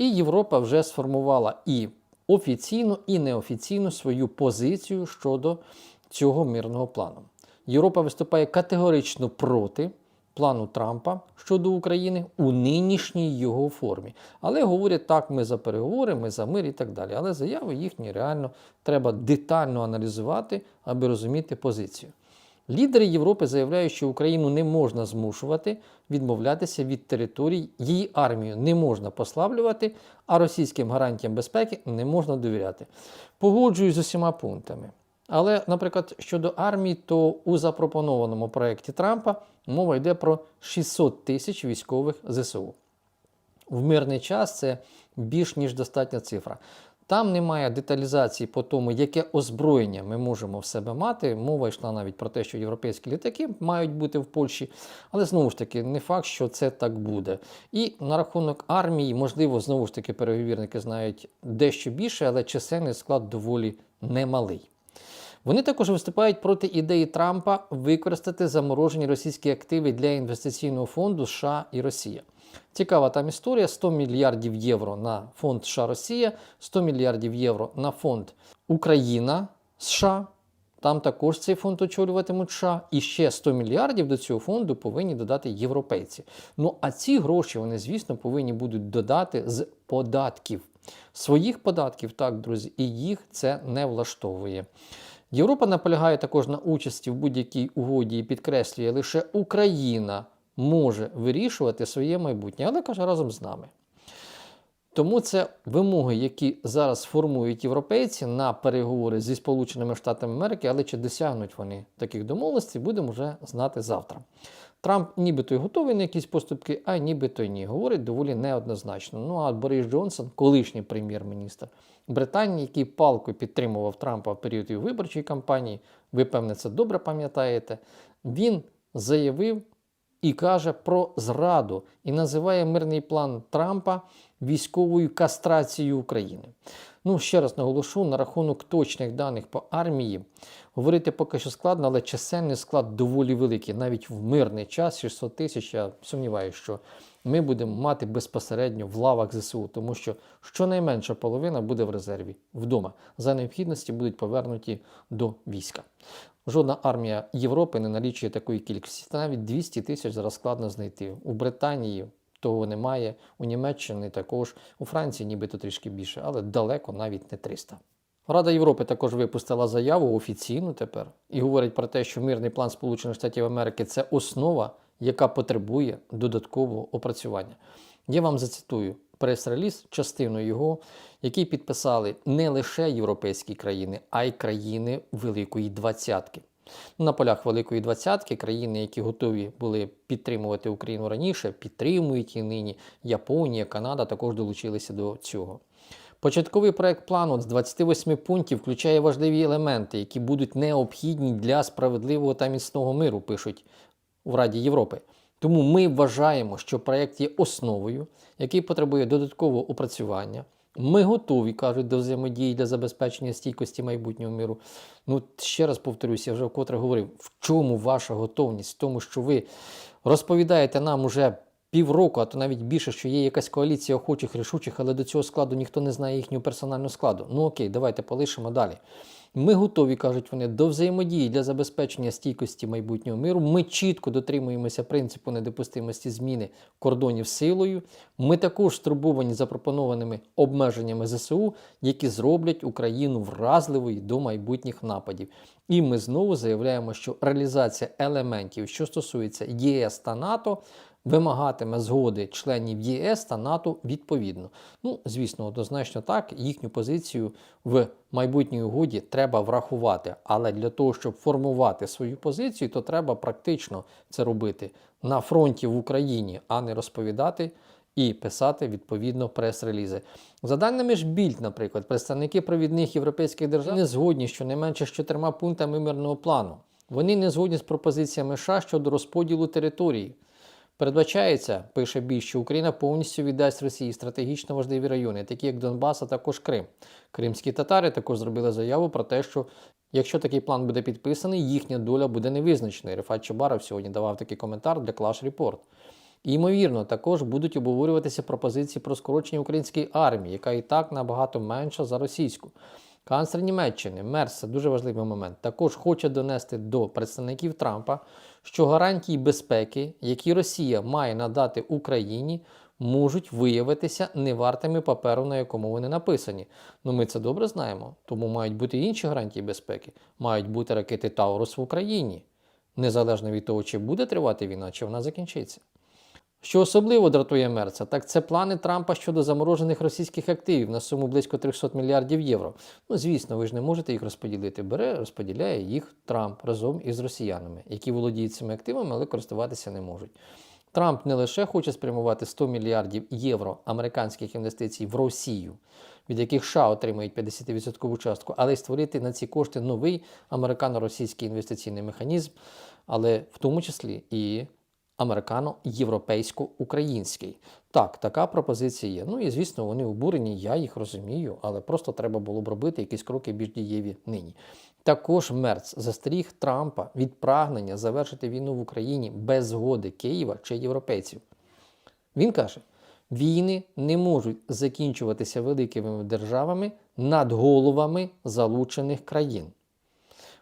І Європа вже сформувала і офіційно, і неофіційно свою позицію щодо цього мирного плану. Європа виступає категорично проти плану Трампа щодо України у нинішній його формі. Але говорять, так, ми за переговори, ми за мир і так далі. Але заяви їхні реально треба детально аналізувати, аби розуміти позицію. Лідери Європи заявляють, що Україну не можна змушувати відмовлятися від територій, її армію не можна послаблювати, а російським гарантіям безпеки не можна довіряти. Погоджуюсь з усіма пунктами. Але, наприклад, щодо армії, то у запропонованому проєкті Трампа мова йде про 600 тисяч військових ЗСУ. В мирний час це більш ніж достатня цифра. Там немає деталізації по тому, яке озброєння ми можемо в себе мати. Мова йшла навіть про те, що європейські літаки мають бути в Польщі, але знову ж таки, не факт, що це так буде. І на рахунок армії, можливо, знову ж таки, переговірники знають дещо більше, але чисельний склад доволі немалий. Вони також виступають проти ідеї Трампа використати заморожені російські активи для інвестиційного фонду США і Росія. Цікава там історія: 100 мільярдів євро на фонд США Росія, 100 мільярдів євро на фонд Україна США. Там також цей фонд очолюватимуть США. І ще 100 мільярдів до цього фонду повинні додати європейці. Ну а ці гроші вони, звісно, повинні будуть додати з податків. Своїх податків, так, друзі, і їх це не влаштовує. Європа наполягає також на участі в будь-якій угоді і підкреслює, лише Україна може вирішувати своє майбутнє, але каже разом з нами. Тому це вимоги, які зараз формують європейці на переговори зі Сполученими Штатами Америки, але чи досягнуть вони таких домовленостей, будемо вже знати завтра. Трамп нібито й готовий на якісь поступки, а нібито й ні. Говорить доволі неоднозначно. Ну а Борис Джонсон, колишній прем'єр-міністр Британії, який палкою підтримував Трампа в період його виборчої кампанії, ви певне це добре пам'ятаєте, він заявив і каже про зраду і називає мирний план Трампа військовою кастрацією України. Ну, ще раз наголошу, на рахунок точних даних по армії говорити поки що складно, але чисельний склад доволі великий. Навіть в мирний час 600 тисяч. Я сумніваюся, що ми будемо мати безпосередньо в лавах ЗСУ, тому що щонайменша половина буде в резерві вдома. За необхідності будуть повернуті до війська. Жодна армія Європи не налічує такої кількості. Та навіть 200 тисяч зараз складно знайти. У Британії того немає, у Німеччині також, у Франції нібито трішки більше, але далеко навіть не 300. Рада Європи також випустила заяву офіційну тепер і говорить про те, що мирний план Сполучених Штатів Америки це основа, яка потребує додаткового опрацювання. Я вам зацитую прес-реліз, частину його, який підписали не лише європейські країни, а й країни Великої Двадцятки. На полях Великої Двадцятки країни, які готові були підтримувати Україну раніше, підтримують і нині. Японія, Канада також долучилися до цього. Початковий проект плану з 28 пунктів включає важливі елементи, які будуть необхідні для справедливого та міцного миру, пишуть в Раді Європи. Тому ми вважаємо, що проект є основою, який потребує додаткового опрацювання. Ми готові, кажуть, до взаємодії для забезпечення стійкості майбутнього миру. Ну, ще раз повторюся, я вже вкотре говорив, в чому ваша готовність? В тому, що ви розповідаєте нам уже півроку, а то навіть більше, що є якась коаліція охочих, рішучих, але до цього складу ніхто не знає їхнього персонального складу. Ну окей, давайте полишимо далі. Ми готові, кажуть вони, до взаємодії для забезпечення стійкості майбутнього миру. Ми чітко дотримуємося принципу недопустимості зміни кордонів силою. Ми також стурбовані запропонованими обмеженнями ЗСУ, які зроблять Україну вразливою до майбутніх нападів. І ми знову заявляємо, що реалізація елементів, що стосується ЄС та НАТО, вимагатиме згоди членів ЄС та НАТО відповідно. Ну, звісно, однозначно так, їхню позицію в майбутній угоді треба врахувати. Але для того, щоб формувати свою позицію, то треба практично це робити на фронті в Україні, а не розповідати. І писати відповідно прес-релізи. За даними ж Більд, наприклад, представники провідних європейських держав не згодні щонайменше з чотирма пунктами мирного плану. Вони не згодні з пропозиціями США щодо розподілу території. Передбачається, пише Біль, що Україна повністю віддасть Росії стратегічно важливі райони, такі як Донбас, а також Крим. Кримські татари також зробили заяву про те, що якщо такий план буде підписаний, їхня доля буде невизначеною. Рефат Чабаров сьогодні давав такий коментар для Clash Report. І, ймовірно, також будуть обговорюватися пропозиції про скорочення української армії, яка і так набагато менша за російську. Канцлер Німеччини Мерс, це дуже важливий момент, також хоче донести до представників Трампа, що гарантії безпеки, які Росія має надати Україні, можуть виявитися невартими паперу, на якому вони написані. Ну ми це добре знаємо, тому мають бути інші гарантії безпеки, мають бути ракети Таурус в Україні, незалежно від того, чи буде тривати війна, чи вона закінчиться. Що особливо дратує Мерца, так це плани Трампа щодо заморожених російських активів на суму близько 300 мільярдів євро. Ну, звісно, ви ж не можете їх розподілити. Бере, розподіляє їх Трамп разом із росіянами, які володіють цими активами, але користуватися не можуть. Трамп не лише хоче спрямувати 100 мільярдів євро американських інвестицій в Росію, від яких США отримають 50% частку, але й створити на ці кошти новий американо-російський інвестиційний механізм, але в тому числі і американо-європейсько-український. Так, така пропозиція є. Ну і звісно, вони обурені, я їх розумію, але просто треба було б робити якісь кроки більш дієві нині. Також Мерц застеріг Трампа від прагнення завершити війну в Україні без згоди Києва чи європейців. Він каже: війни не можуть закінчуватися великими державами над головами залучених країн.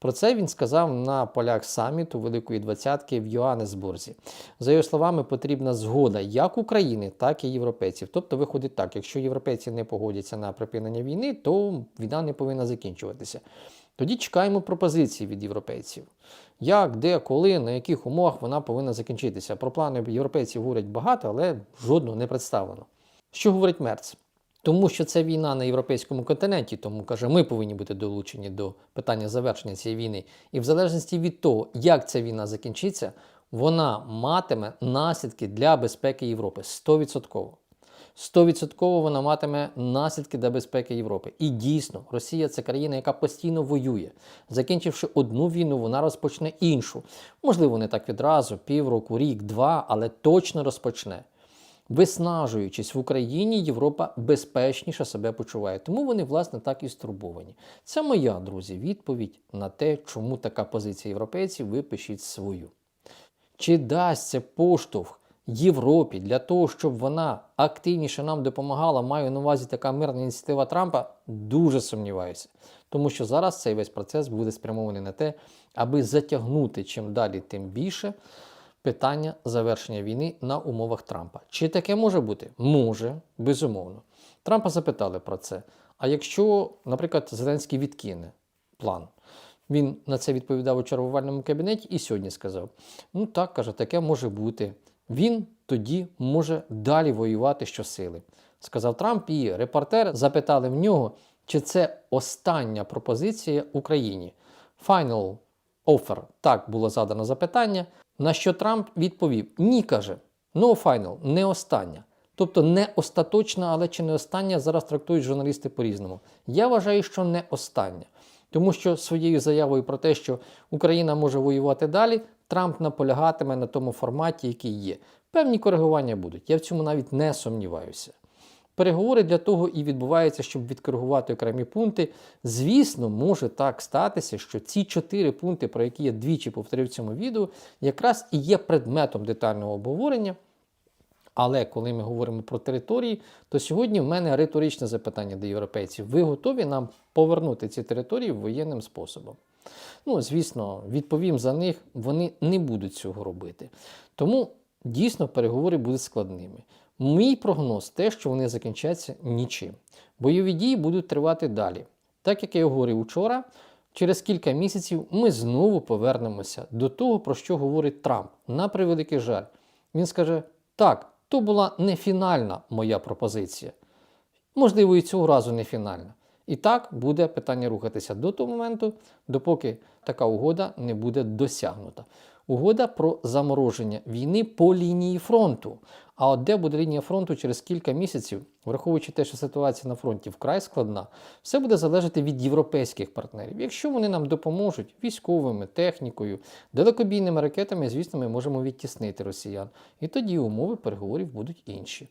Про це він сказав на полях саміту Великої Двадцятки в Йоаннесбурзі. За його словами, потрібна згода як України, так і європейців. Тобто виходить так, якщо європейці не погодяться на припинення війни, то війна не повинна закінчуватися. Тоді чекаємо пропозиції від європейців. Як, де, коли, на яких умовах вона повинна закінчитися. Про плани європейців говорять багато, але жодного не представлено. Що говорить Мерц? Тому що це війна на європейському континенті, тому каже, ми повинні бути долучені до питання завершення цієї війни. І в залежності від того, як ця війна закінчиться, вона матиме наслідки для безпеки Європи 100%. 100% вона матиме наслідки для безпеки Європи. І дійсно, Росія це країна, яка постійно воює. Закінчивши одну війну, вона розпочне іншу. Можливо, не так відразу, півроку, рік, два, але точно розпочне. Виснажуючись в Україні, Європа безпечніше себе почуває. Тому вони, власне, так і стурбовані. Це моя, друзі, відповідь на те, чому така позиція європейців, ви пишіть свою. Чи дасть це поштовх Європі для того, щоб вона активніше нам допомагала, маю на увазі така мирна ініціатива Трампа, дуже сумніваюся. Тому що зараз цей весь процес буде спрямований на те, аби затягнути чим далі, тим більше питання завершення війни на умовах Трампа. Чи таке може бути? Може, безумовно. Трампа запитали про це. А якщо, наприклад, Зеленський відкине план, він на це відповідав у чергувальному кабінеті і сьогодні сказав: ну так, каже, таке може бути. Він тоді може далі воювати щосили. Сказав Трамп, і репортер запитали в нього, чи це остання пропозиція Україні. Final offer. Так було задано запитання. На що Трамп відповів: Ні, каже, no final, не остання. Тобто не остаточна, але чи не остання, зараз трактують журналісти по-різному. Я вважаю, що не остання. Тому що своєю заявою про те, що Україна може воювати далі, Трамп наполягатиме на тому форматі, який є. Певні коригування будуть. Я в цьому навіть не сумніваюся. Переговори для того і відбуваються, щоб відкоригувати окремі пункти. Звісно, може так статися, що ці чотири пункти, про які я двічі повторив в цьому відео, якраз і є предметом детального обговорення. Але коли ми говоримо про території, то сьогодні в мене риторичне запитання до європейців: ви готові нам повернути ці території воєнним способом? Ну, звісно, відповім за них, вони не будуть цього робити. Тому дійсно переговори будуть складними. Мій прогноз те, що вони закінчаться нічим. Бойові дії будуть тривати далі. Так як я говорив вчора, через кілька місяців ми знову повернемося до того, про що говорить Трамп. На превеликий жаль. Він скаже: так, то була не фінальна моя пропозиція. Можливо, і цього разу не фінальна. І так буде питання рухатися до того моменту, допоки така угода не буде досягнута. Угода про замороження війни по лінії фронту. А от де буде лінія фронту через кілька місяців, враховуючи те, що ситуація на фронті вкрай складна, все буде залежати від європейських партнерів. Якщо вони нам допоможуть військовими, технікою, далекобійними ракетами, звісно, ми можемо відтіснити росіян. І тоді умови переговорів будуть інші.